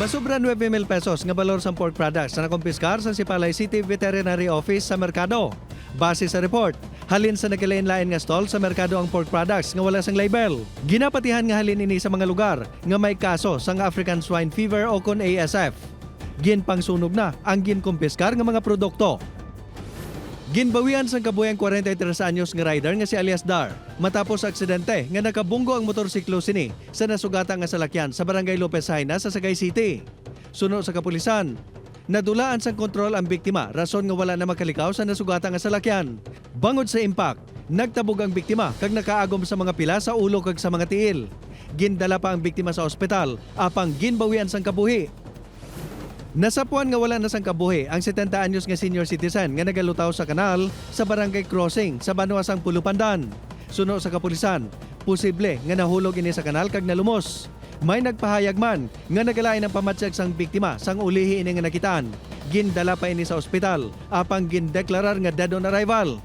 Basubra 9 mil pesos nga balor sa pork products na nakumpiskar sa Sipalay City Veterinary Office sa merkado. Base sa report, halin sa nagkalain-lain nga stall sa merkado ang pork products nga wala sang label. Ginapatihan nga halin ini sa mga lugar nga may kaso sang African Swine Fever o kon ASF. Ginpangsunog na ang ginkumpiskar nga mga produkto. Ginbawian sa kabuyang 43 anyos nga rider nga si Alias Dar matapos aksidente nga nakabunggo ang motorsiklo sini sa nasugata nga salakyan sa barangay Lopez Haina sa Sagay City. Suno sa kapulisan, nadulaan sang kontrol ang biktima rason nga wala na makalikaw sa nasugata nga salakyan. Bangod sa impact, nagtabog ang biktima kag nakaagom sa mga pila sa ulo kag sa mga tiil. Gindala pa ang biktima sa ospital apang ginbawian sang kabuhi Nasapuan nga wala na sang kabuhi ang 70 anyos nga senior citizen nga nagalutaw sa kanal sa barangay crossing sa Banuasang Pulupandan. Suno sa kapulisan, posible nga nahulog ini sa kanal kag nalumos. May nagpahayag man nga nagalain ang pamatsyag sang biktima sang ulihi ini nga nakitaan. Gindala pa ini sa ospital apang gindeklarar nga dead on arrival.